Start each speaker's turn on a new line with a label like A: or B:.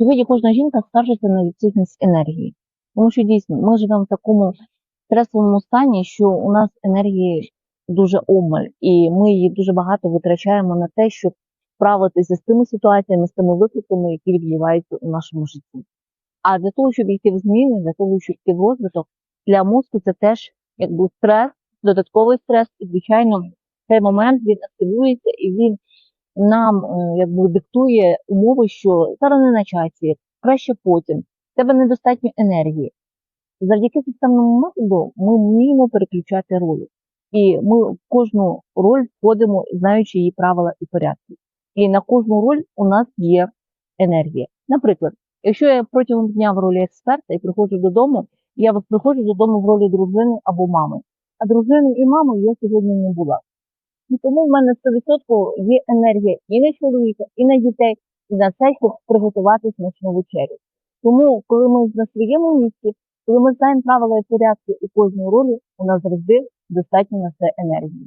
A: Сьогодні кожна жінка скаржиться на відсутність енергії. Тому що дійсно ми живемо в такому стресовому стані, що у нас енергії дуже обмаль, і ми її дуже багато витрачаємо на те, щоб справитися з тими ситуаціями, з тими викликами, які відбуваються у нашому житті. А для того, щоб йти в зміни, для того, щоб йти в розвиток, для мозку це теж якби стрес, додатковий стрес, і звичайно, цей момент він активується і він нам е, якби диктує умови, що зараз не на часі, краще потім, в тебе недостатньо енергії. Завдяки системному методу ми вміємо переключати ролі. І ми в кожну роль входимо, знаючи її правила і порядки. І на кожну роль у нас є енергія. Наприклад, якщо я протягом дня в ролі експерта і приходжу додому, я приходжу додому в ролі дружини або мами. А дружини і мами я сьогодні не була. І тому в мене 100% є енергія і на чоловіка, і на дітей, і на те, щоб приготувати смачну вечерю. Тому, коли ми на своєму місці, коли ми знаємо правила і порядки у кожній ролі, у нас завжди достатньо на все енергії.